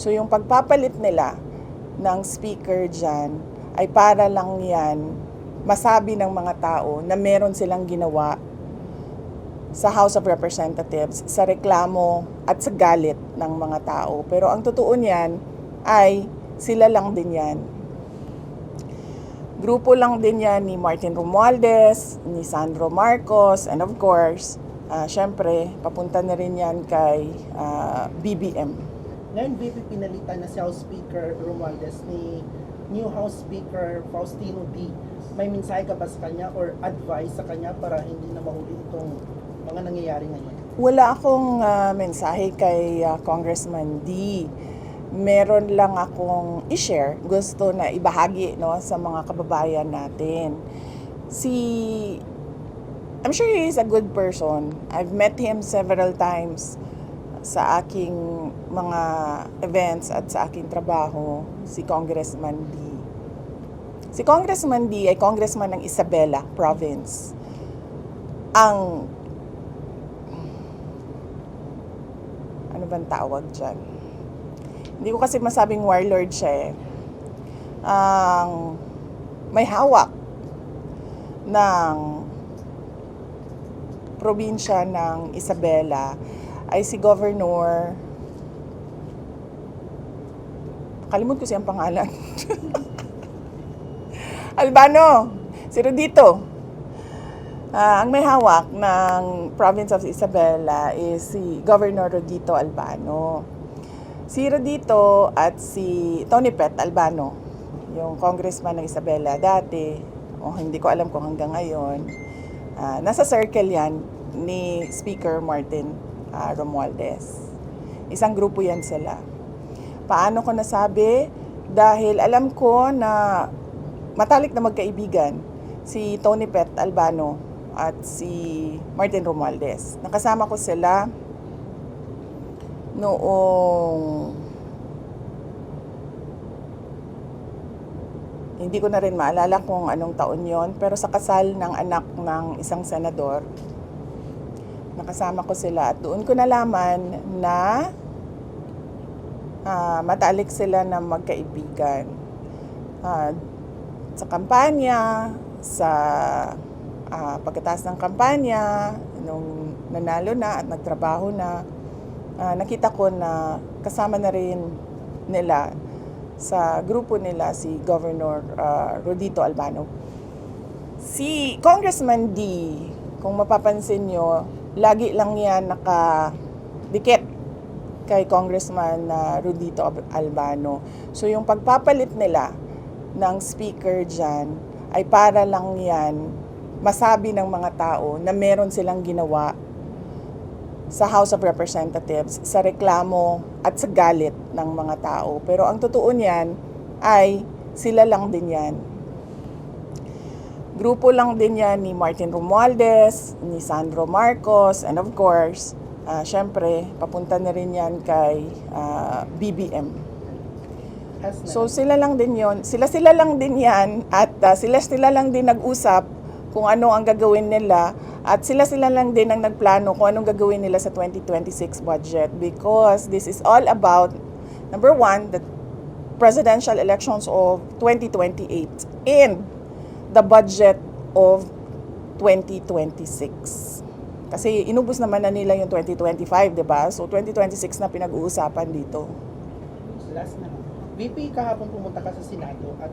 So yung pagpapalit nila ng speaker dyan ay para lang yan masabi ng mga tao na meron silang ginawa sa House of Representatives sa reklamo at sa galit ng mga tao. Pero ang totoo niyan ay sila lang din yan. Grupo lang din yan ni Martin Romualdez, ni Sandro Marcos, and of course, ah, syempre, papunta na rin yan kay ah, BBM. Ngayon, VP pinalitan na si House Speaker Romualdez ni new House Speaker Faustino D. May mensahe ka ba sa kanya or advice sa kanya para hindi na mahuli itong mga nangyayari ngayon? Wala akong ah, mensahe kay ah, Congressman D. Meron lang akong i-share, gusto na ibahagi no, sa mga kababayan natin. Si I'm sure he is a good person. I've met him several times sa aking mga events at sa aking trabaho, si Congressman D. Si Congressman D ay congressman ng Isabela Province. Ang ano bang tawag dyan? Hindi ko kasi masabing warlord siya eh. Ang may hawak ng probinsya ng Isabela ay si Governor Kalimut ko siyang pangalan. Albano, si Rodito. Ah, ang may hawak ng province of Isabela is si Governor Rodito Albano. Si Rodito at si Tony Pet Albano, yung congressman ng Isabela dati, o hindi ko alam kung hanggang ngayon, ah, nasa circle yan ni Speaker Martin ah, Romualdez. Isang grupo yan sila. Paano ko nasabi? Dahil alam ko na matalik na magkaibigan si Tony Pet Albano at si Martin Romualdez. Nakasama ko sila noong hindi ko na rin maalala kung anong taon yon pero sa kasal ng anak ng isang senador nakasama ko sila at doon ko nalaman na ah, matalik sila na magkaibigan Ah, sa kampanya sa ah, pagkatapos ng kampanya nung nanalo na at nagtrabaho na ah, nakita ko na kasama na rin nila sa grupo nila si Governor ah, Rodito Albano. Si Congressman D, kung mapapansin nyo, lagi lang yan nakadikit kay Congressman na Rodito Albano. So yung pagpapalit nila ng speaker dyan ay para lang yan masabi ng mga tao na meron silang ginawa sa House of Representatives sa reklamo at sa galit ng mga tao. Pero ang totoo niyan ay sila lang din yan. Grupo lang din yan ni Martin Romualdez, ni Sandro Marcos, and of course, ah, syempre, papunta na rin yan kay ah, BBM. So sila lang din yon, sila sila lang din yan at uh, sila sila lang din nag-usap kung ano ang gagawin nila at sila sila lang din ang nagplano kung anong gagawin nila sa 2026 budget because this is all about number one, the presidential elections of 2028 and the budget of 2026. Kasi inubos naman na nila yung 2025, 'di ba? So 2026 na pinag-uusapan dito. Last na. VP, kahapon pumunta ka sa Senado at